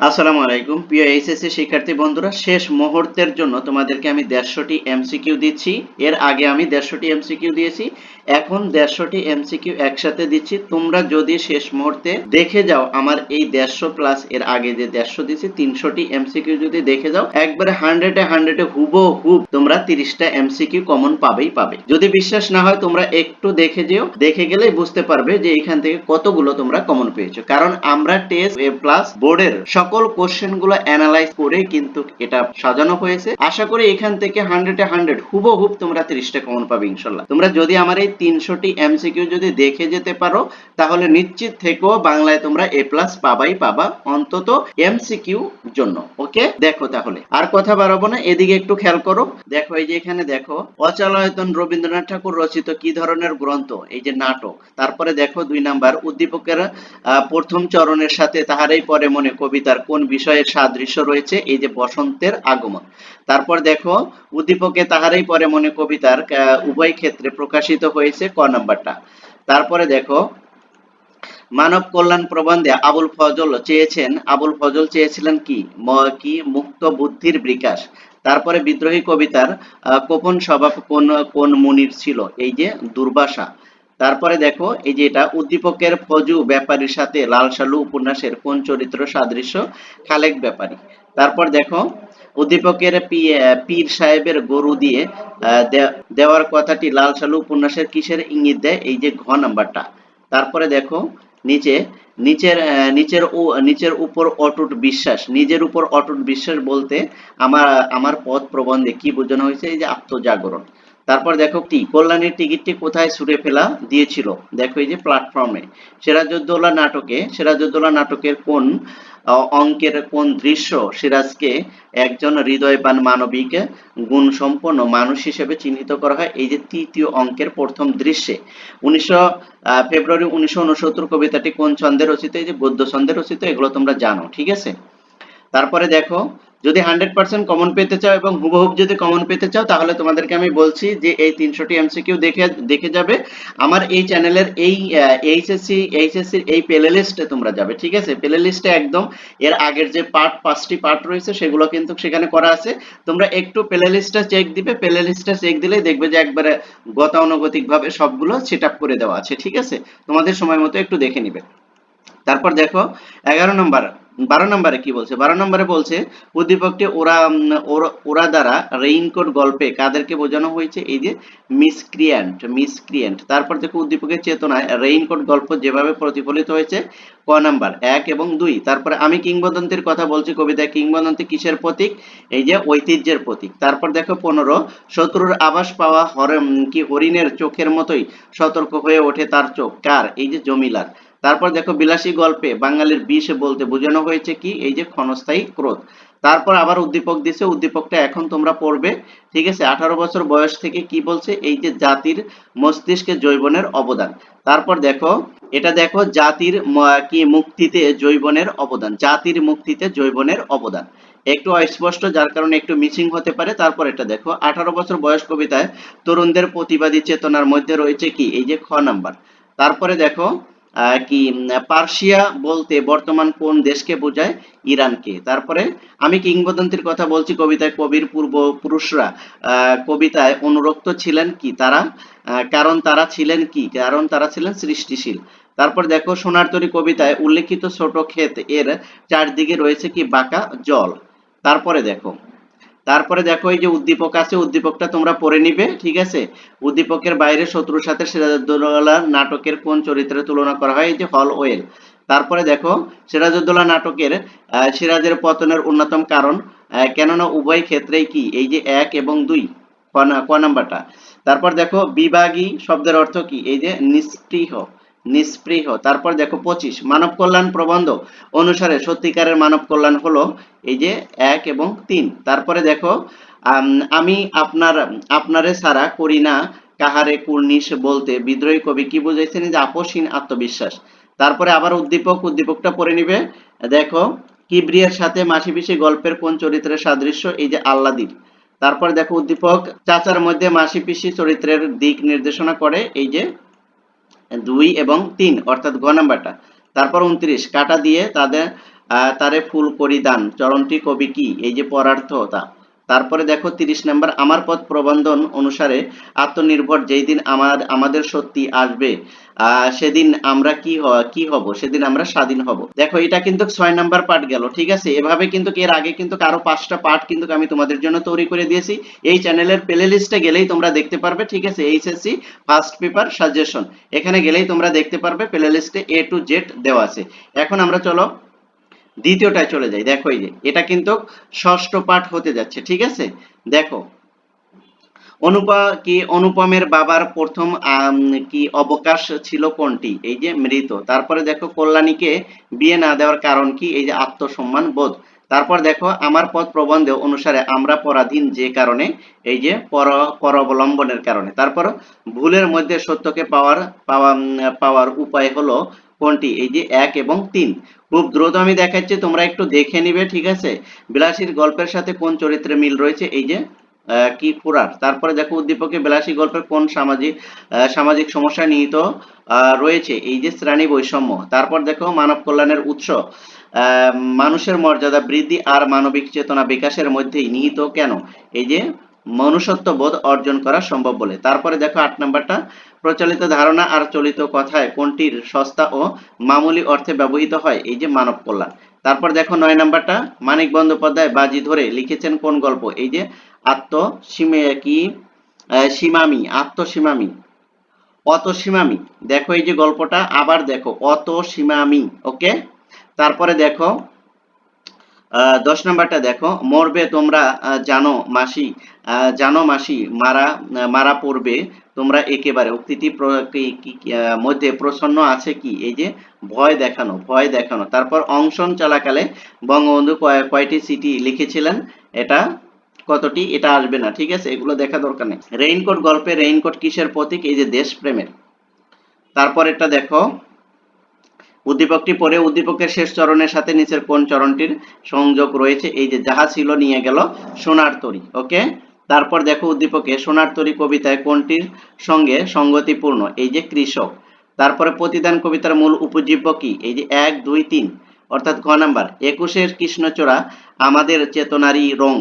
আসসালামু আলাইকুম। প্রিয় এইচএসসি শিক্ষার্থী বন্ধুরা, শেষ মুহূর্তের জন্য তোমাদেরকে আমি দেড়শোটি এমসিকিউ দিচ্ছি। এর আগে আমি দেড়শোটি এমসিকিউ দিয়েছি, এখন দেড়শোটি এমসিকিউ একসাথে দিচ্ছি। তোমরা যদি শেষ মুহূর্তে দেখে যাও আমার এই দেড়শো প্লাস এর আগে যে দেড়শো দিচ্ছি তিনশোটি এমসিকিউ যদি দেখে যাও, একবারে হান্ড্রেডে হান্ড্রেডে হুবো হুব তোমরা তিরিশটা এমসিকিউ কমন পাবেই পাবে। যদি বিশ্বাস না হয়, তোমরা একটু দেখে যেও। দেখে গেলেই বুঝতে পারবে যে এখান থেকে কতগুলো তোমরা কমন পেয়েছ। কারণ আমরা টেস্ট এ প্লাস বোর্ডের সকল কোশ্চেনগুলো অ্যানালাইজ করে কিন্তু এটা সাজানো হয়েছে। আশা করি এখান থেকে হান্ড্রেডে হান্ড্রেড হুবহুব তোমরা তিরিশটা কমন পাবে ইনশাল্লাহ। তোমরা যদি আমার এই তিনশোটি এমসিকিউ যদি দেখে যেতে পারো, তাহলে নিশ্চিত থেকেও বাংলায় তোমরা এ প্লাস পাবাই পাবা অন্তত এমসিকিউ জন্য ওকে দেখো তাহলে। আর কথা বাড়াবো না, এদিকে একটু খেয়াল করো। দেখো এই যে এখানে দেখো, অচলায়তন রবীন্দ্রনাথ ঠাকুর রচিত কি ধরনের গ্রন্থ? এই যে নাটক। তারপরে দেখো দুই নাম্বার, উদ্দীপকের প্রথম চরণের সাথে তাহারই পরে মনে কবিতার কোন বিষয়ের সাদৃশ্য রয়েছে? এই যে বসন্তের আগমন। তারপর দেখো, উদ্দীপকে তাহারই পরে মনে কবিতার উভয় ক্ষেত্রে প্রকাশিত হয়েছে ক নাম্বারটা। তারপরে দেখো, মানব কল্যাণ প্রবন্ধে আবুল ফজল চেয়েছেন, আবুল ফজল চেয়েছিলেন কি? কি? মুক্ত বুদ্ধির বিকাশ। তারপরে বিদ্রোহী কবিতার গোপন স্বভাব কোন কোন মুনির ছিল? এই যে দুর্বাসা। তারপরে দেখো, এই যে এটা উদ্দীপকের ফজু ব্যাপারীর সাথে লাল সালু উপন্যাসের কোন চরিত্র সাদৃশ্য? খালেক ব্যাপারী। তারপর দেখো, উদ্দীপকের পীর সাহেবের গরু দিয়ে দেওয়ার কথাটি লাল সালু উপন্যাসের কিসের ইঙ্গিত দেয়? এই যে ঘ নাম্বারটা। তারপরে দেখো, নিচে, নিচের নিচের উ- নিচের উপর অটুট বিশ্বাস। নিজের উপর অটুট বিশ্বাস বলতে আমার আমার পথ প্রবন্ধে কি বোঝানো হয়েছে? এই যে আত্মজাগরণ। তারপর দেখো টি কল্যাণের টিকিটটি কোথায় ছুঁড়ে ফেলা দিয়েছিল? দেখো এই যে প্ল্যাটফর্মে সিরাজউদ্দৌলা নাটকে, সিরাজউদ্দৌলা নাটকের কোন অঙ্কের কোন দৃশ্য সিরাজকে একজন হৃদয়বান মানবিক গুণসম্পন্ন মানুষ হিসেবে চিহ্নিত করা হয়? এই যে তৃতীয় অঙ্কের প্রথম দৃশ্যে। উনিশশো ফেব্রুয়ারি উনিশশো উনসত্তর কবিতাটি কোন ছন্দে রচিত? এই যে গদ্য ছন্দে রচিত, এগুলো তোমরা জানো, ঠিক আছে? তারপরে দেখো যদি হান্ড্রেড পার্সেন্ট কমন পেতে চাও এবং হুবহুব যদি কমন পেতে চাও, তাহলে তোমাদেরকে আমি বলছি যে এই তিনশোটি এমসিকিউ দেখে দেখে যাবে। আমার এই চ্যানেলের এই এইচএসসি এইচএসসির এই প্লে লিস্টে তোমরা যাবে, ঠিক আছে? প্লে লিস্টে একদম এর আগের যে পার্ট পাঁচটি পার্ট রয়েছে, সেগুলো কিন্তু সেখানে করা আছে। তোমরা একটু প্লে লিস্টটা চেক দিবে প্লে লিস্টটা চেক দিলেই দেখবে যে একবারে গতানুগতিক ভাবে সবগুলো সেট আপ করে দেওয়া আছে, ঠিক আছে? তোমাদের সময় মতো একটু দেখে নিবে। তারপর দেখো, এগারো নম্বর। বারো নম্বরে কি বলছে? বারো নম্বরে বলছে, উদ্দীপকটি ওরা, ওরা- দ্বারা রেইনকোট গল্পে কাদেরকে বোঝানো হয়েছে? এই যে মিসক্রিয়েন্ট মিসক্রিয়েন্ট তারপর দেখো উদ্দীপকের চেতনায় রেইনকোট গল্প যেভাবে প্রতিফলিত হয়েছে, ক নাম্বার? এক এবং দুই। তারপরে আমি কিংবদন্তির কথা বলছি কবিতায় কিংবদন্তি কিসের প্রতীক? এই যে ঐতিহ্যের প্রতীক। তারপর দেখো পনেরো, শত্রুর আভাস পাওয়া হর কি হরিণের চোখের মতোই সতর্ক হয়ে ওঠে তার চোখ। কার? এই যে জমিলার। তারপর দেখো বিলাসী গল্পে বাঙালির বিষে বলতে বোঝানো হয়েছে কি? এই যে ক্ষণস্থায়ী ক্রোধ। তারপর আবার উদ্দীপক দিছে, উদ্দীপকটা এখন তোমরা পড়বে, ঠিক আছে? আঠারো বছর বয়স থেকে কি বলছে? এই যে জাতির মস্তিষ্কে জৈবনের অবদান। তারপর দেখো, এটা দেখো জাতির কি মুক্তিতে জৈবনের অবদান, জাতির মুক্তিতে জৈবনের অবদান। একটু অস্পষ্ট, যার কারণে একটু মিসিং হতে পারে। তারপর এটা দেখো, আঠারো বছর বয়স কবিতায় তরুণদের প্রতিবাদী চেতনার মধ্যে রয়েছে কি? এই যে খ নাম্বার। তারপরে দেখো কি পার্সিয়া বলতে বর্তমান কোন দেশকে বোঝায়? ইরানকে। তারপরে আমি কিংবদন্তির কথা বলছি কবিতায় কবির পূর্ব পুরুষরা আহ, কবিতায় অনুরক্ত ছিলেন কি তারা? কারণ তারা ছিলেন কি? কারণ তারা ছিলেন সৃষ্টিশীল। তারপর দেখো সোনার তরী কবিতায় উল্লেখিত ছোট ক্ষেত এর চারদিকে রয়েছে কি বাঁকা জল। তারপরে দেখো তারপরে দেখো এই যে উদ্দীপক আছে, উদ্দীপকটা তোমরা পড়ে নিবে, ঠিক আছে? উদ্দীপকের বাইরে শত্রুর সাথে সিরাজউদ্দৌলা নাটকের কোন চরিত্রের তুলনা করা হয়? এই যে হল ওয়েল। তারপরে দেখো সিরাজউদ্দৌলা নাটকের সিরাজের পতনের অন্যতম কারণ কেননা উভয় ক্ষেত্রেই কি? এই যে এক এবং দুই, ক নাম্বারটা। তারপর দেখো, বিভাগী শব্দের অর্থ কি? এই যে নিস্পৃহ নিস্পৃহ। তারপর দেখো পঁচিশ। মানব কল্যাণ প্রবন্ধ অনুসারে সত্যিকারের মানব কল্যাণ হলো এই যে এক এবং তিন। তারপরে দেখো, আমি আপনার, আপনারে ছাড়া করি না কাহারে কুর্নিশ বলতে। বিদ্রোহী কবি কি বুঝাইছেন? যে আপোষহীন আত্মবিশ্বাস। তারপরে আবার উদ্দীপক, উদ্দীপকটা পড়ে নিবে। দেখো, কিবরিয়ার সাথে মাসি পিসি গল্পের কোন চরিত্রের সাদৃশ্য? এই যে আল্লাদির। তারপর দেখো উদ্দীপক, চাচার মধ্যে মাসি পিসি চরিত্রের দিক নির্দেশনা করে। এই যে দুই এবং তিন, অর্থাৎ গ নাম্বারটা। তারপর উনত্রিশ, কাটা দিয়ে তাদের তারে ফুল করি দান চরণটি কবি কি? এই যে পরার্থতা। তারপরে দেখো তিরিশ নাম্বার, আমার পথ প্রবন্ধন অনুসারে আত্মনির্ভর যেই দিন আমার, আমাদের সত্যি আসবে সেদিন আমরা কি কি হব? সেদিন আমরা স্বাধীন হব। দেখো, এটা কিন্তু ছয় নাম্বার পার্ট গেল, ঠিক আছে? এভাবে কিন্তু, এর আগে কিন্তু আরও পাঁচটা পার্ট কিন্তু আমি তোমাদের জন্য তৈরি করে দিয়েছি। এই চ্যানেলের প্লে লিস্টে গেলেই তোমরা দেখতে পারবে, ঠিক আছে? এইচএসসি ফার্স্ট পেপার সাজেশন এখানে গেলেই তোমরা দেখতে পারবে প্লে লিস্টে এ টু জেড দেওয়া আছে। এখন আমরা চলো দ্বিতীয়টায় চলে যাই। দেখো এই যে, এটা কিন্তু ষষ্ঠ পাঠ হতে যাচ্ছে, ঠিক আছে? দেখো, অনুপা কি, অনুপমের বাবার প্রথম কি অবকাশ ছিল কোনটি? এই যে মৃত। তারপরে দেখো, কল্যাণীকে বিয়ে না দেওয়ার কারণ কি? এই যে আত্মসম্মান বোধ। তারপর দেখো, আমার পথ প্রবন্ধ অনুসারে আমরা পরাধীন যে কারণে, এই যে পর, পরাবলম্বনের কারণে। তারপর ভুলের মধ্যে সত্যকে পাওয়ার, পাওয়া পাওয়ার উপায় হলো কোনটি? এই যে এক এবং তিন। খুব দ্রুত আমি দেখাচ্ছি, তোমরা একটু দেখে নিবে, ঠিক আছে? বিলাসীর গল্পের সাথে কোন চরিত্রে মিল রয়েছে? এই যে কি ফুরার? তারপরে দেখো উদ্দীপকে বিলাসী গল্পের কোন সামাজিক সামাজিক সমস্যা নিহিত রয়েছে? এই যে শ্রেণি বৈষম্য। তারপর দেখো মানব কল্যাণের উৎস। মানুষের মর্যাদা বৃদ্ধি আর মানবিক চেতনা বিকাশের মধ্যেই নিহিত কেন? এই যে মনুষ্যত্ব বোধ অর্জন করা সম্ভব বলে। তারপরে দেখো আট নাম্বারটা, প্রচলিত ধারণা আর চলিত কথায় কোনটির সস্তা ও মামুলি অর্থে ব্যবহৃত হয়? এই যে মানব কল্যাণ। তারপর দেখো নয় নাম্বারটা, মানিক বন্দ্যোপাধ্যায় বাজি ধরে লিখেছেন কোন গল্প? এই যে আত্ম কি সীমামি, আত্মসীমামি, অতসীমামি। দেখো এই যে গল্পটা, আবার দেখো অতসীমামি, ওকে? তারপরে দেখো দশ নাম্বারটা দেখো, মরবে তোমরা জানো মাসি জানো মাসি, মারা মারা পড়বে, তোমরা একেবারে, উক্তিটি মধ্যে প্রসন্ন আছে কি? এই যে, ভয় দেখানো ভয় দেখানো। তারপর অংশন চলাকালে বঙ্গবন্ধু কয়- কয়টি সিটি লিখেছিলেন? এটা কতটি? এটা আসবে না, ঠিক আছে? এগুলো দেখা দরকার নেই। রেইনকোট গল্পে রেইনকোট কিসের প্রতীক? এই যে দেশপ্রেমের। তারপর এটা দেখো উদ্দীপকটি পরে উদ্দীপকের শেষ চরণের সাথে নিচের কোন চরণটির সংযোগ রয়েছে? এই যে যাহা ছিল নিয়ে গেল সোনার তরী, ওকে? তারপর দেখো উদ্দীপকে, সোনার তরী কবিতায় কোনটির সঙ্গে সঙ্গতিপূর্ণ? এই যে কৃষক। তারপরে প্রতিদান কবিতার মূল উপজীব্য কি? এই যে এক, দুই, তিন, অর্থাৎ ঘ নাম্বার। একুশের কৃষ্ণচূড়া, আমাদের চেতনারই রং।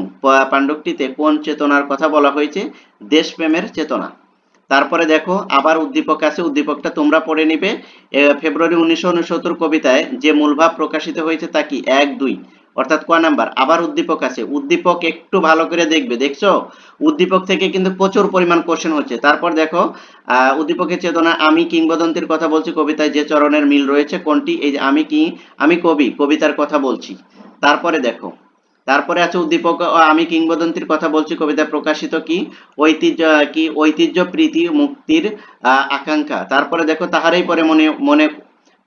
পাণ্ডবটিতে কোন চেতনার কথা বলা হয়েছে? দেশপ্রেমের চেতনা। তারপরে দেখো, আবার উদ্দীপক আছে, উদ্দীপকটা তোমরা পড়ে নিবে। ফেব্রুয়ারি উনিশশো উনসত্তর কবিতায় যে মূলভাব প্রকাশিত হয়েছে তা কি? এক, দুই। অর্থাৎ ক নাম্বার? আবার উদ্দীপক আছে। উদ্দীপক একটু ভালো করে দেখবে, দেখছ? উদ্দীপক থেকে কিন্তু প্রচুর পরিমাণ কোশ্চেন হচ্ছে। তারপর দেখো উদ্দীপকের চেতনা, আমি কিংবদন্তির কথা বলছি কবিতায় যে চরণের মিল রয়েছে কোনটি? এই যে আমি কি, আমি কবি, কবিতার কথা বলছি। তারপরে দেখো তারপরে আছে উদ্দীপক আমি কিংবদন্তির কথা বলছি কবিতায় প্রকাশিত কি? ঐতিহ্য কি? ঐতিহ্য, প্রীতি, মুক্তির আকাঙ্ক্ষা। তারপরে দেখো, তাহারই পরে মনে মনে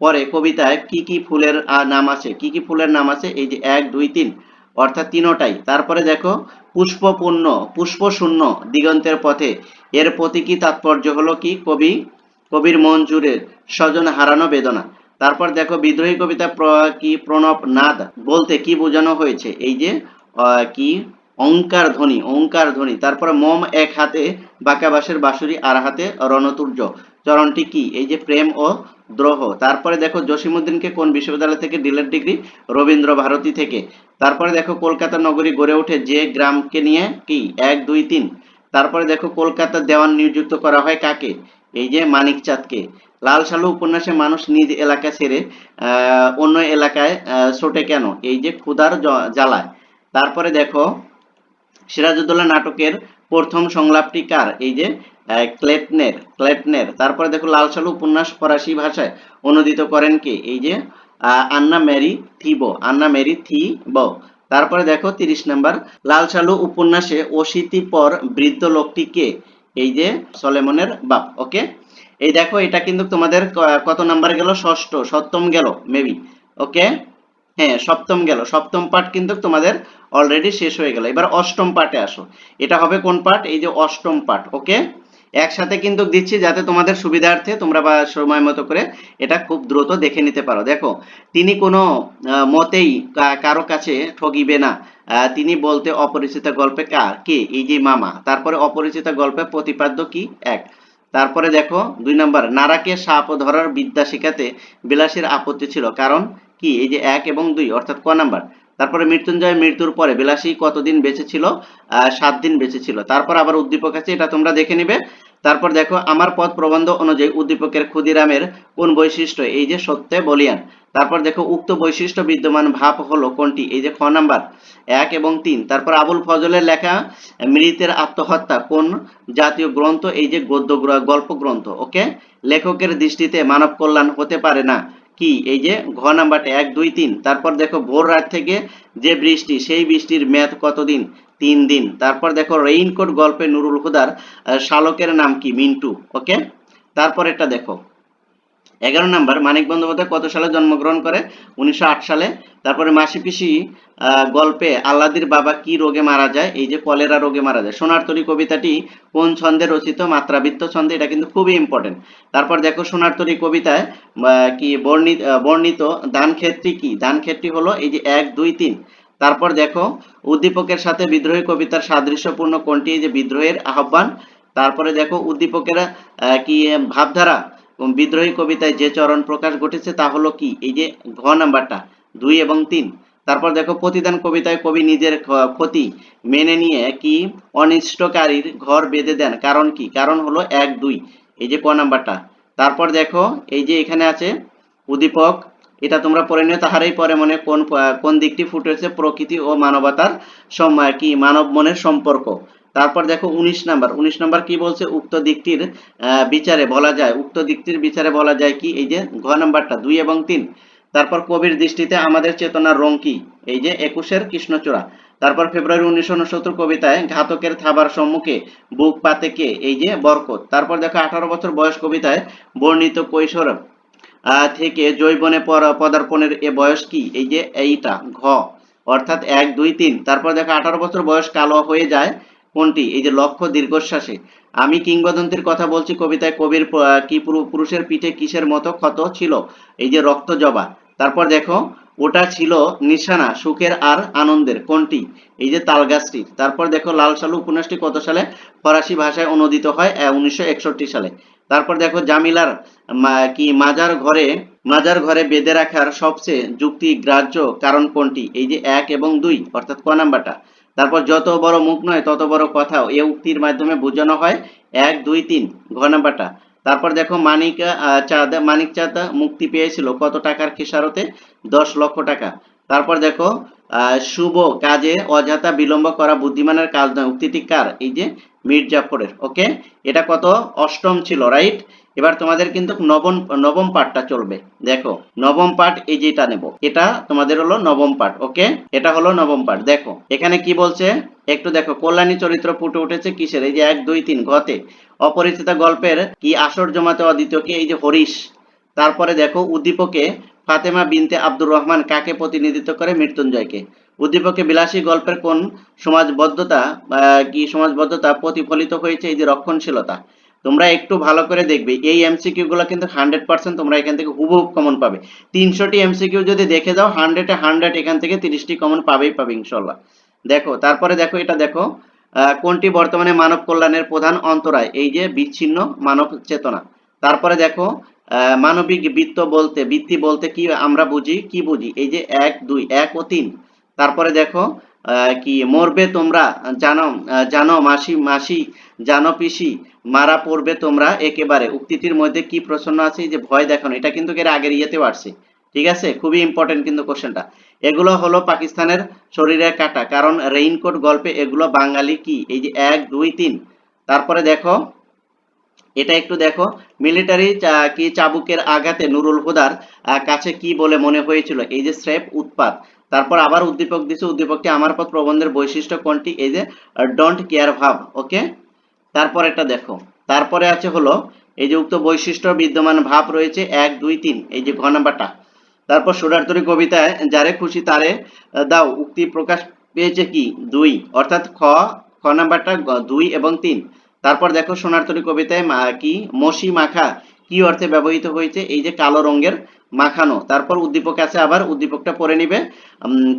পরে কবিতায় কি কি ফুলের নাম আছে? কি কি ফুলের নাম আছে? এই যে এক, দুই, তিন, অর্থাৎ তিনোটাই। তারপরে দেখো, পুষ্পপূর্ণ, পুষ্পশূন্য, দিগন্তের পথে। এর প্রতীকী তাৎপর্য হলো কি? কবি, কবির মন জুড়ে স্বজন হারানো বেদনা। তারপর দেখো, বিদ্রোহী কবিতা কি প্রণব নাদ? বলতে কি বোঝানো হয়েছে? এই যে কি? অঙ্কার ধ্বনি অঙ্কার ধ্বনি। তারপরে মম এক হাতে বাঁকা বাঁশের আর হাতে রণতুর্য। চরণটি কি? এই যে প্রেম ও দ্রোহ। তারপরে দেখো, জসিমুদ্দিনকে কোন বিশ্ববিদ্যালয় থেকে ডিলেট ডিগ্রি? রবীন্দ্র ভারতী থেকে। তারপরে দেখো, কলকাতা নগরী গড়ে ওঠে যে গ্রামকে নিয়ে কি? এক, দুই, তিন। তারপরে দেখো, কলকাতা দেওয়ান নিযুক্ত করা হয় কাকে? এই যে মানিক চাঁদকে লাল সালু উপন্যাসে মানুষ নিজ এলাকা ছেড়ে অন্য এলাকায় ছোটে কেন? এই যে ক্ষুধার জ্বালায়। তারপরে দেখো, সিরাজউদ্দৌলা নাটকের প্রথম সংলাপটি কার? এই যে ক্লেটনের ক্লেটনের তারপরে দেখো লাল সালু উপন্যাস ফরাসি ভাষায় অনুদিত করেন কে? এই যে Anna Marie Thibault, Anna Marie Thibault. তারপরে দেখো, তিরিশ নাম্বার লাল সালু উপন্যাসে অশীতি পর বৃদ্ধ লোকটি কে? এই যে, সলেমনের বাপ, ওকে? এই দেখো, এটা কিন্তু তোমাদের কত নাম্বার গেল? ষষ্ঠ, সপ্তম গেল মেবি ওকে হ্যাঁ সপ্তম গেল। সপ্তম পার্ট কিন্তু তোমাদের অলরেডি শেষ হয়ে গেল। এবার অষ্টম পার্টে আসো। এটা হবে কোন পার্ট এই যে অষ্টম পার্ট ওকে একসাথে কিন্তু দিচ্ছি যাতে তোমাদের সুবিধার্থে তোমরা বা সময় মতো করে এটা খুব দ্রুত দেখে নিতে পারো। দেখো, তিনি কোনো মতেই কারও কাছে ঠগিবে না। তিনি বলতে অপরিচিত গল্পে কার কে? এই যে মামা। তারপরে অপরিচিত গল্পে প্রতিপাদ্য কি? এক। তারপরে দেখো, দুই নম্বর, নারাকে সাপ ধরার বিদ্যা শেখাতে বিলাসের আপত্তি ছিল। কারণ কি? এই যে এক এবং দুই, অর্থাৎ ক নাম্বার। তারপরে মৃত্যুঞ্জয় মৃত্যুর পরে বিলাসী কতদিন বেঁচে ছিল? সাত দিন বেঁচে ছিল। তারপর আবার উদ্দীপক আছে, এটা তোমরা দেখে নিবে। তারপর দেখো, আমার পথ প্রবন্ধ অনুযায়ী উদ্দীপকের ক্ষুদিরামের কোন বৈশিষ্ট্য? এই যে সত্যে বলিয়ান। তারপর দেখো, উক্ত বৈশিষ্ট্য বিদ্যমান ভাব হলো কোনটি? এই যে খ নাম্বার, এক এবং তিন। তারপর আবুল ফজলের লেখা, মৃতের আত্মহত্যা কোন জাতীয় গ্রন্থ? এই যে গদ্য গল্প গ্রন্থ, ওকে? লেখকের দৃষ্টিতে মানব কল্যাণ হতে পারে না। কি? এই যে ঘ নাম্বারটা এক, দুই, তিন। তারপর দেখো, ভোর রাত থেকে যে বৃষ্টি, সেই বৃষ্টির মেয়াদ কতদিন? তিন দিন। তারপর দেখো রেইনকোট গল্পে নুরুল হুদার শালকের নাম কি? মিন্টু, ওকে? তারপর এটা দেখো। এগারো নাম্বার, মানিক বন্দ্যোপাধ্যায় কত সালে জন্মগ্রহণ করে? উনিশশো আট সালে। তারপরে মাসি পিসি গল্পে আল্লাদির বাবা কি রোগে মারা যায়? এই যে কলেরা রোগে মারা যায়। সোনার তরী কবিতাটি কোন ছন্দে রচিত? মাত্রাবৃত্ত ছন্দে। এটা কিন্তু খুবই ইম্পর্টেন্ট তারপর দেখো সোনার তরী কবিতায় কি বর্ণিত বর্ণিত দান ক্ষেত্রী কি? দান ক্ষেত্রী হলো এই যে এক, দুই, তিন। তারপর দেখো উদ্দীপকের সাথে বিদ্রোহী কবিতার সাদৃশ্যপূর্ণ কোনটি? এই যে বিদ্রোহের আহ্বান। তারপরে দেখো উদ্দীপকের কি ভাবধারা? এবং বিদ্রোহী কবিতায় যে চরণ প্রকাশ ঘটেছে তা হলো কি? এই যে ঘ নাম্বারটা, দুই এবং তিন। তারপর দেখো প্রতিদান কবিতায় কবি নিজের ক্ষতি মেনে নিয়ে কি অনিষ্টকারীর ঘর বেঁধে দেন। কারণ কি? কারণ হলো এক, দুই। এই যে ক নাম্বারটা। তারপর দেখো এই যে এখানে আছে উদ্দীপক, এটা তোমরা পড়ে নিও, তাহারই পরে মনে কোন কোন দিকটি ফুটেছে প্রকৃতি ও মানবতার কি মানব মনের সম্পর্ক। তারপর দেখো উনিশ নাম্বার। উনিশ নাম্বার কি বলছে? উক্ত দিকটির বিচারে বলা যায়। উক্ত দিকটির বিচারে বলা যায় কি? এই যে ঘ নাম্বারটা, দুই এবং তিন। তারপর কবির দৃষ্টিতে আমাদের চেতনার রং কি? এই যে একুশের কৃষ্ণচূড়া। তারপর ফেব্রুয়ারি উনিশশো উনসত্তর কবিতায়, ঘাতকের থাবার সম্মুখে বুক পাতে কে? এই যে বরকত। তারপর দেখো আঠারো বছর বয়স কবিতায়, বর্ণিত কৈশোর থেকে জৈবনে পদার্পণের এ বয়স কি? এই যে এইটা, ঘ। অর্থাৎ এক, দুই, তিন। তারপর দেখো আঠারো বছর বয়স কালো হয়ে যায় কোনটি? এই যে লক্ষ্য দীর্ঘশ্বাসে। আমি কিংবদন্তির কথা বলছি কবিতায় কবির কি পুরু- পুরুষের পিঠে কিসের মতো ক্ষত ছিল? এই যে রক্ত জবা। তারপর দেখো, ওটা ছিল নিশানা, সুখের আর আনন্দের। কোনটি? এই যে তালগাছটি। তারপর দেখো, লাল সালু উপন্যাসটি কত সালে? ফরাসি ভাষায় অনুদিত হয় উনিশশো একষট্টি সালে। তারপর দেখো, জামিলার কি মাজার ঘরে মাজার ঘরে বেঁধে রাখার সবচেয়ে যুক্তি গ্রাহ্য কারণ কোনটি? এই যে এক এবং দুই, অর্থাৎ ক নাম্বারটা। তারপর যত বড় মুখ নয়, তত বড় কথা। এ উক্তির মাধ্যমে বোঝানো হয়, এক, দুই, তিন, ঘ নাম্বারটা। তারপর দেখো, মানিক চাঁদ মানিক চাঁদ মুক্তি পেয়েছিল কত টাকার খেসারতে? দশ লক্ষ টাকা। তারপর দেখো শুভ কাজে অযথা বিলম্ব করা বুদ্ধিমানের কাজ নয়। উক্তিটি কার? এই যে মীর জাফরের ওকে? এটা কত? অষ্টম ছিল রাইট এবার তোমাদের কিন্তু নবম নবম পাঠটা চলবে। দেখো, নবম পাঠ এই যেটা নেব। এটা তোমাদের হলো নবম পাঠ, ওকে? এটা হলো নবম পাঠ। দেখো, এখানে কি বলছে? একটু দেখো, কল্যাণী চরিত্র ফুটে উঠেছে কিসের? এই যে এক, দুই, তিন ঘতে অপরিচিত গল্পের কি আসর জমাতে অদ্বিতীয়কে এই যে হরিশ। তারপরে দেখো, উদ্দীপকে ফাতেমা বিনতে আব্দুর রহমান কাকে প্রতিনিধিত্ব করে? মৃত্যুঞ্জয়কে। উদ্দীপকে বিলাসী গল্পের কোন সমাজবদ্ধতা কি সমাজবদ্ধতা প্রতিফলিত হয়েছে? এই যে রক্ষণশীলতা। তোমরা একটু ভালো করে দেখবে। এই এমসিকিউ গুলো কিন্তু হান্ড্রেড পার্সেন্ট তোমরা এখান থেকে হুবহুব কমন পাবে। তিনশোটি এমসিকিউ যদি দেখে যাও হান্ড্রেডে হান্ড্রেড এখান থেকে তিরিশটি কমন পাবেই পাবে ইনশাল্লাহ। দেখো, তারপরে দেখো, এটা দেখো কোনটি বর্তমানে মানব কল্যাণের প্রধান অন্তরায়? এই যে বিচ্ছিন্ন মানব চেতনা। তারপরে দেখো মানবিক বৃত্ত বলতে, বৃত্তি বলতে কি আমরা বুঝি? কি বুঝি? এই যে এক, দুই, এক ও তিন। তারপরে দেখো কি মরবে তোমরা? জানো জানো মাসি মাসি, জানো পিসি মারা পড়বে তোমরা একেবারে। উক্তিটির মধ্যে কি প্রশ্ন আছে? যে ভয় দেখানো, এটা কিন্তু এর আগের ইয়েতেও আসছে। ঠিক আছে? খুবই ইম্পর্টেন্ট কিন্তু কোশ্চেনটা এগুলো হলো পাকিস্তানের শরীরে কাটা। কারণ রেইনকোট গল্পে এগুলো বাঙালি কি? এই যে এক, দুই, তিন। তারপরে দেখো, এটা একটু দেখো। মিলিটারি কি চাবুকের আঘাতে নুরুল হুদার কাছে কি বলে মনে হয়েছিল? এই যে স্রেফ উৎপাত। তারপর আবার উদ্দীপক দিছে। উদ্দীপকটি আমার পথ প্রবন্ধের বৈশিষ্ট্য কোনটি? এই যে ডোন্ট কেয়ার ভাব ওকে তারপর একটা দেখো। তারপরে আছে হলো, এই যে উক্ত বৈশিষ্ট্য বিদ্যমান ভাব রয়েছে এক, দুই, তিন, এই যে ঘ নাম্বারটা। তারপর সুরার্তরী কবিতায়, যারে খুশি তারে দাও। উক্তি প্রকাশ পেয়েছে কি? দুই, অর্থাৎ খ খ নাম্বারটা দুই এবং তিন। তারপর দেখো সোনার তরী কবিতায় মা- কি? মসি মাখা কি অর্থে ব্যবহৃত হয়েছে? এই যে কালো রঙের মাখানো। তারপর উদ্দীপক আছে আবার, উদ্দীপকটা পড়ে নিবে।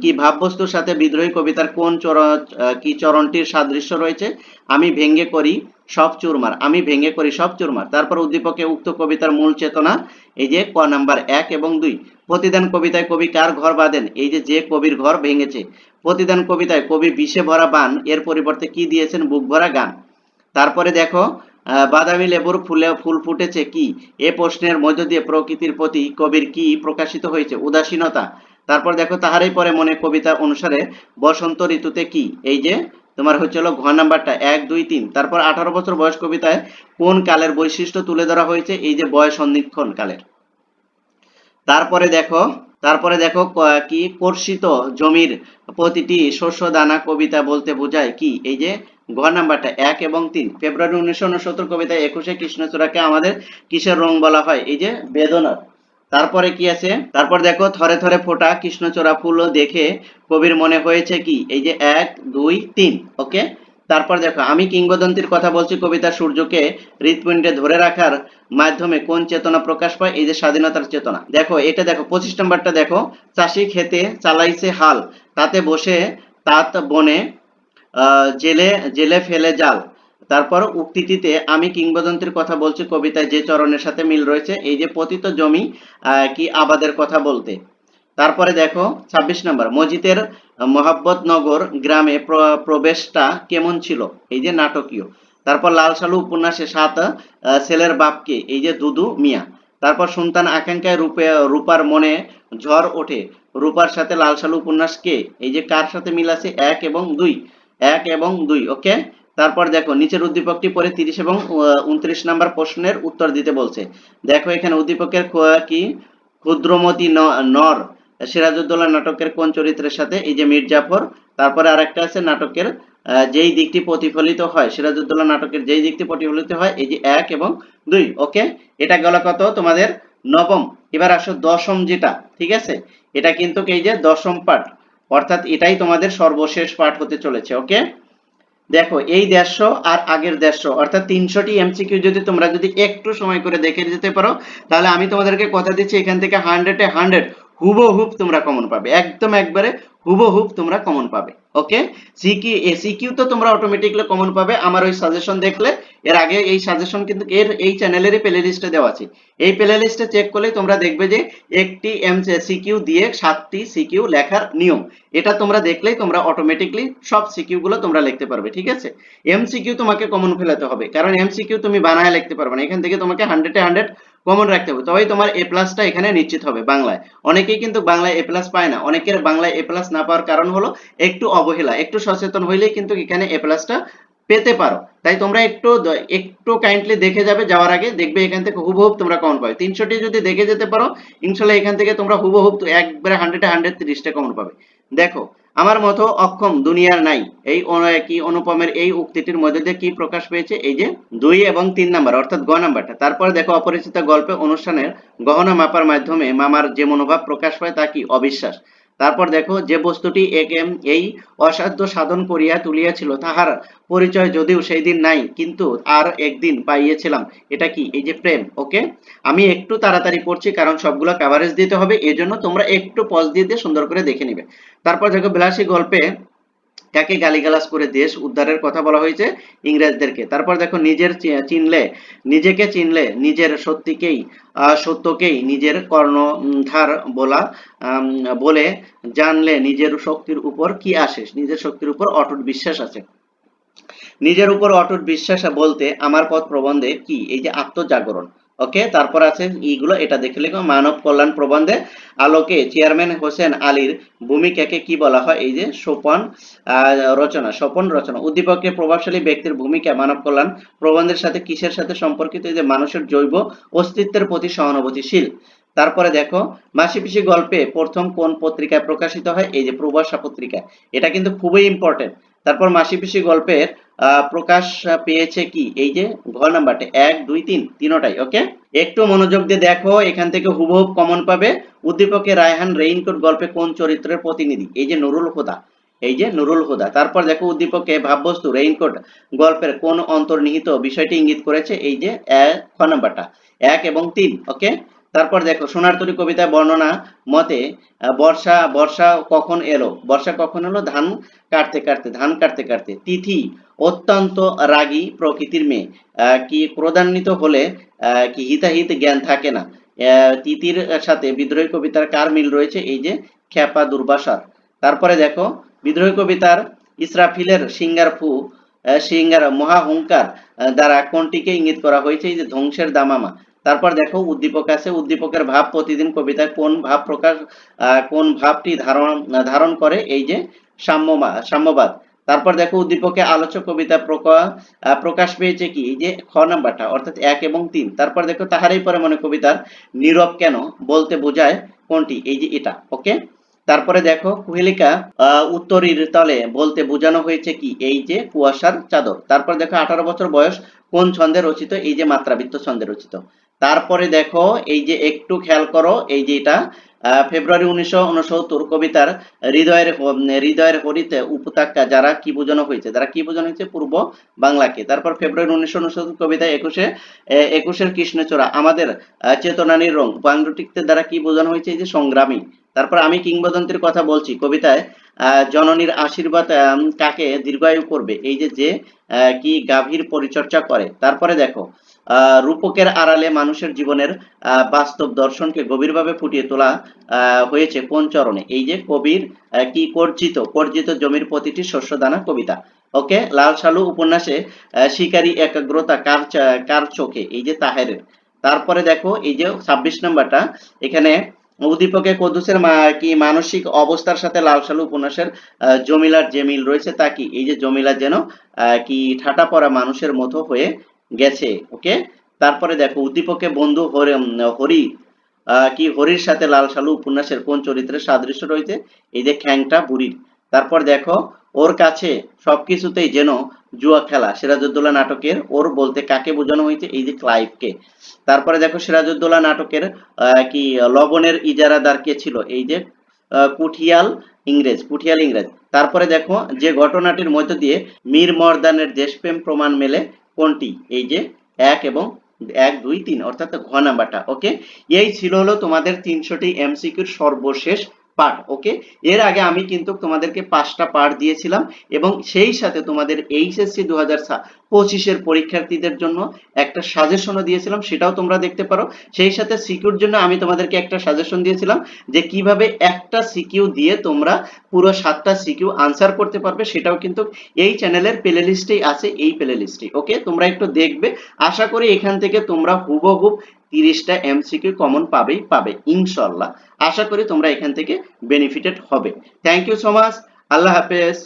কি ভাববস্তুর সাথে বিদ্রোহী কবিতার কোন চর- কি চরণটির সাদৃশ্য রয়েছে? আমি ভেঙ্গে করি সব চুরমার, আমি ভেঙ্গে করি সব চুরমার। তারপর উদ্দীপকে উক্ত কবিতার মূল চেতনা, এই যে ক নাম্বার এক এবং দুই। প্রতিদান কবিতায় কবি কার ঘর বাঁধেন? এই যে যে কবির ঘর ভেঙেছে। প্রতিদান কবিতায় কবি বিষে ভরা বান, এর পরিবর্তে কি দিয়েছেন? বুক ভরা গান। তারপরে দেখো বাদামি লেবুর ফুলে, ফুল ফুটেছে কি? এ প্রশ্নের মধ্য দিয়ে প্রকৃতির প্রতি কবির কি প্রকাশিত হয়েছে? উদাসীনতা। তারপর দেখো, তাহারই পরে মনে কবিতা অনুসারে বসন্ত ঋতুতে কি? এই যে, তোমার হচ্ছিল ঘ নাম্বারটা এক, দুই, তিন। তারপর আঠারো বছর বয়স কবিতায় কোন কালের বৈশিষ্ট্য তুলে ধরা হয়েছে? এই যে বয়স সন্ধিক্ষণ কালের। তারপরে দেখো তারপরে দেখো কি? কর্ষিত জমির প্রতিটি শস্য দানা কবিতা বলতে বোঝায় কি? এই যে ঘ নাম্বারটা এক এবং তিন। ফেব্রুয়ারি উনিশশো উনসত্তর কবিতায় একুশে কৃষ্ণচূড়াকে আমাদের কিসের রং বলা হয়? এই যে বেদনার। তারপরে কি আছে? তারপর দেখো, থরে থরে ফোটা কৃষ্ণচূড়া ফুল দেখে কবির মনে হয়েছে কি? এই যে এক, দুই, তিন, ওকে? তারপর দেখো, আমি কিংবদন্তির কথা বলছি কবিতা সূর্যকে হৃৎপিণ্ডে ধরে রাখার মাধ্যমে কোন চেতনা প্রকাশ পায়? এই যে স্বাধীনতার চেতনা। দেখো, এটা দেখো, পঁচিশ নম্বরটা দেখো, চাষি খেতে চালাইছে হাল, তাতে বসে তাত বনে জেলে জেলে ফেলে জাল তারপর উক্তিটিতে আমি কিংবদন্তির কথা বলছি, কবিতায় যে চরণের সাথে মিল রয়েছে, এই যে পতিত জমি কি আবাদের কথা বলতে। তারপরে দেখো, ছাব্বিশ নম্বর মসজিদের মোহাব্বত নগর গ্রামে প্র- প্রবেশটা কেমন ছিল? এই যে নাটকীয়। তারপর লাল সালু উপন্যাসে সাত ছেলের বাপকে, এই যে দুদু মিয়া। তারপর সন্তান আকাঙ্ক্ষায় রূপে, রূপার মনে ঝড় ওঠে। রূপার সাথে লাল সালু উপন্যাস কে? এই যে কার সাথে মিল আছে? এক এবং দুই। এক এবং দুই, ওকে? তারপর দেখো, নিচের উদ্দীপকটি পরে তিরিশ এবং উনত্রিশ নাম্বার প্রশ্নের উত্তর দিতে বলছে। দেখো, এখানে উদ্দীপকের কি? ক্ষুদ্রমতি নর সিরাজউদ্দৌলা নাটকের কোন চরিত্রের সাথে? এই যে মির্জাফর তারপরে আরেকটা আছে নাটকের যেই দিকটি প্রতিফলিত হয় সিরাজউদ্দৌলা নাটকের যেই দিকটি প্রতিফলিত হয়, এই যে এক এবং দুই, ওকে? এটা গেল কত? তোমাদের নবম। এবার আসো দশম যেটা, ঠিক আছে? এটা কিন্তু এই যে দশম পাঠ। অর্থাৎ এটাই তোমাদের সর্বশেষ পাঠ হতে চলেছে ওকে দেখো, এই দেড়শো আর আগের দেড়শো, অর্থাৎ তিনশোটি এমসিকিউ যদি তোমরা যদি একটু সময় করে দেখে যেতে পারো, তাহলে আমি তোমাদেরকে কথা দিচ্ছি এখান থেকে হান্ড্রেডে হান্ড্রেড হুবহুব তোমরা কমন পাবে। একদম একবারে হুবহুব তোমরা কমন পাবে। ওকে সিকিউ এসিকিউ তো তোমরা অটোমেটিকলি কমন পাবে। আমার ওই সাজেশন দেখলে, এর আগে এই সাজেশন কিন্তু এর এই চ্যানেলেরই প্লে লিস্টে দেওয়া আছে। এই প্লে লিস্টে চেক করলে তোমরা দেখবে যে একটি এম সিকিউ দিয়ে সাতটি সিকিউ লেখার নিয়ম। এটা তোমরা দেখলেই তোমরা অটোমেটিকলি সব সিকিউ গুলো তোমরা লিখতে পারবে, ঠিক আছে? এমসিকিউ তোমাকে কমন ফেলাতে হবে। কারণ এমসিকিউ তুমি বানায় লিখতে পারবে না। এখান থেকে তোমাকে হান্ড্রেডে হান্ড্রেড কমন রাখতে হবে। তবেই তোমার এ প্লাসটা এখানে নিশ্চিত হবে বাংলায়। অনেকেই কিন্তু বাংলায় এ প্লাস পায় না। অনেকের বাংলায় এ প্লাস না পাওয়ার কারণ হলো একটু অবহেলা। একটু সচেতন হইলেই কিন্তু এখানে এ প্লাসটা পেতে পারো। তাই তোমরা একটু একটু কাইন্ডলি দেখে যাবে যাওয়ার আগে। দেখবে এখান থেকে হুবহুব তোমরা কমন পাবে। তিনশোটি যদি দেখে যেতে পারো, ইনশাল্লাহ এখান থেকে তোমরা হুবহুব একবারে হান্ড্রেডে হান্ড্রেড তিরিশটা কমন পাবে। দেখো আমার মতো অক্ষম দুনিয়ার নাই। এই কি, অনুপমের এই উক্তিটির মধ্যে দিয়ে কি প্রকাশ পেয়েছে? এই যে দুই এবং তিন নাম্বার, অর্থাৎ গ নাম্বারটা। তারপরে দেখো, অপরিচিত গল্পে অনুষ্ঠানের গহনা মাপার মাধ্যমে মামার যে মনোভাব প্রকাশ পায় তা কি? অবিশ্বাস। তারপর দেখো, যে বস্তুটি একে এই অসাধ্য সাধন করিয়া তুলিয়াছিল, তাহার পরিচয় যদিও সেই দিন নাই, কিন্তু আর একদিন পাইয়েছিলাম। এটা কি? এই যে প্রেম ওকে আমি একটু তাড়াতাড়ি পড়ছি, কারণ সবগুলো কাভারেজ দিতে হবে, এজন্য তোমরা একটু পজ দিয়ে দিয়ে সুন্দর করে দেখে নিবে। তারপর দেখো, বিলাসী গল্পে কাকে গালিগালাজ করে দেশ উদ্ধারের কথা বলা হয়েছে ইংরেজদেরকে। তারপর দেখো নিজের চিনলে, নিজেকে চিনলে, নিজের সত্যিকেই সত্যকেই নিজের কর্ণধার বলা বলে জানলে নিজের শক্তির উপর কি আসে? নিজের শক্তির উপর অটুট বিশ্বাস আছে। নিজের উপর অটুট বিশ্বাস বলতে আমার পথ প্রবন্ধে কি? এই যে আত্মজাগরণ। ওকে তারপর আছে ইগুলো এটা দেখে লিখো, মানব কল্যাণ প্রবন্ধে আলোকে চেয়ারম্যান হোসেন আলীর ভূমিকাকে কি বলা হয়? এই যে সোপন রচনা, স্বপন রচনা। উদ্দীপকের প্রভাবশালী ব্যক্তির ভূমিকা মানব কল্যাণ প্রবন্ধের সাথে কিসের সাথে সম্পর্কিত? এই যে মানুষের জৈব অস্তিত্বের প্রতি সহানুভূতিশীল। তারপরে দেখো, মাসি পিসি গল্পে প্রথম কোন পত্রিকায় প্রকাশিত হয়? এই যে প্রবাসা পত্রিকা। এটা কিন্তু খুবই ইম্পর্টেন্ট তারপর মাসি পিসি গল্পের প্রকাশ পেয়েছে কি? এই যে ঘ নাম্বারটা, এক, দুই, তিন, তিনোটাই ওকে একটু মনোযোগ দিয়ে দেখো, এখান থেকে হুবহুব কমন পাবে। উদ্দীপকে রায়হান রেইনকোট গল্পে কোন চরিত্রের প্রতিনিধি? এই যে নুরুল হুদা এই যে নুরুল হুদা তারপর দেখো উদ্দীপকে ভাববস্তু, রেইনকোট গল্পের কোন অন্তর্নিহিত বিষয়টি ইঙ্গিত করেছে? এই যে খ নাম্বারটা, এক এবং তিন ওকে তারপর দেখো সোনার তরী কবিতায় বর্ণনা মতে বর্ষা বর্ষা কখন এলো? বর্ষা কখন এলো? ধান কাটতে কাটতে ধান কাটতে কাটতে। তিথি অত্যন্ত রাগী প্রকৃতির মেয়ে। কি ক্রোধান্বিত হলে কি হিতাহিত জ্ঞান থাকে না। তিতির সাথে বিদ্রোহী কবিতার কার মিল রয়েছে? এই যে খ্যাপা দুর্বাসার। তারপরে দেখো বিদ্রোহী কবিতার ইসরাফিলের সিঙ্গার ফু সিঙ্গার মহাহুঙ্কার আহ, দ্বারা কোনটিকে ইঙ্গিত করা হয়েছে? এই যে ধ্বংসের দামামা। তারপর দেখো উদ্দীপক আছে, উদ্দীপকের ভাব প্রতিদিন কবিতায় কোন ভাব প্রকাশ কোন ভাবটি ধারণ ধারণ করে? এই যে সাম্যমা, সাম্যবাদ। তারপর দেখো উদ্দীপকে আলোচক কবিতা প্রকাশ পেয়েছে কি? যে খ নাম্বারটা, অর্থাৎ এক এবং তিন। তারপর দেখো তাহারই পরে মনে কবিতার নীরব কেন বলতে বোঝায় কোনটি? এই যে এটা ওকে তারপরে দেখো কুহেলিকা উত্তরীর তলে বলতে বোঝানো হয়েছে কি? এই যে কুয়াশার চাদর। তারপর দেখো আঠারো বছর বয়স কোন ছন্দে রচিত? এই যে মাত্রাবৃত্ত ছন্দে রচিত। তারপরে দেখো, এই যে একটু খেয়াল করো, এই যে এটা ফেব্রুয়ারি উনিশশো উনসত্তর কবিতার হৃদয়ের হৃদয়ের হরিতে উপত্যকা, যারা কি বোঝানো হয়েছে? যারা কি বোঝানো হয়েছে? পূর্ব বাংলাকে। তারপর ফেব্রুয়ারি উনিশশো উনসত্তর একুশে একুশের কৃষ্ণচূড়া, আমাদের চেতনানির রং। বাংলুটিকতে দ্বারা কি বোঝানো হয়েছে? যে সংগ্রামী। তারপর আমি কিংবদন্তির কথা বলছি কবিতায় জননীর আশীর্বাদ কাকে দীর্ঘায়ু করবে? এই যে যে কি গাভীর পরিচর্যা করে। তারপরে দেখো রূপকের আড়ালে মানুষের জীবনের বাস্তব দর্শনকে গভীরভাবে ফুটিয়ে তোলা হয়েছে কোন চরণে? এই যে কবির কি কর্জিত কর্জিত জমির প্রতিটি শস্যদানা কবিতা। ওকে, লাল সালু উপন্যাসে শিকারী একাগ্রতা কার কার চোখে? এই যে তাহেরের। তারপরে দেখো, এই যে ছাব্বিশ নাম্বারটা, এখানে উদ্দীপকে কদুসের কি মানসিক অবস্থার সাথে লাল সালু উপন্যাসের জমিলার যে মিল রয়েছে তা কি? এই যে জমিলার যেন কি ঠাটা পড়া মানুষের মতো হয়ে গেছে ওকে তারপরে দেখো, উদ্দীপকে বন্ধু হরি হরি কি হরির সাথে লাল সালু উপন্যাসের কোন চরিত্রের সাদৃশ্য রয়েছে? এই যে খ্যাংটা বুড়ির তারপর দেখো, ওর কাছে সবকিছুতেই যেন জুয়া খেলা, সিরাজউদ্দৌলা নাটকের ওর বলতে কাকে বোঝানো হয়েছে? এই যে ক্লাইভকে। তারপরে দেখো, সিরাজউদ্দৌলা নাটকের কি লবণের ইজারাদার কে ছিল? এই যে কুঠিয়াল ইংরেজ কুঠিয়াল ইংরেজ। তারপরে দেখো, যে ঘটনাটির মধ্য দিয়ে মীর মর্দানের দেশপ্রেম প্রমাণ মেলে কোনটি? এই যে এক এবং এক, দুই, তিন, অর্থাৎ ঘ নাম্বারটা ওকে এই ছিল হলো তোমাদের তিনশোটি এমসিকিউর সর্বশেষ পার্ট ওকে এর আগে আমি কিন্তু তোমাদেরকে পাঁচটা পার্ট দিয়েছিলাম এবং সেই সাথে তোমাদের এইচএসসি দু পঁচিশের পরীক্ষার্থীদের জন্য একটা সাজেশনও দিয়েছিলাম, সেটাও তোমরা দেখতে পারো। সেই সাথে সিকিউর জন্য আমি তোমাদেরকে একটা সাজেশন দিয়েছিলাম যে কীভাবে একটা সিকিউ দিয়ে তোমরা পুরো সাতটা সিকিউ আনসার করতে পারবে, সেটাও কিন্তু এই চ্যানেলের প্লে লিস্টেই আছে, এই প্লে লিস্টেই ওকে তোমরা একটু দেখবে। আশা করি এখান থেকে তোমরা হুবহুব তিরিশটা এমসিকিউ কমন পাবেই, পাবে, ইনশাল্লাহ। আশা করি তোমরা এখান থেকে বেনিফিটেড হবে। থ্যাংক ইউ সো মাচ আল্লাহ হাফেজ।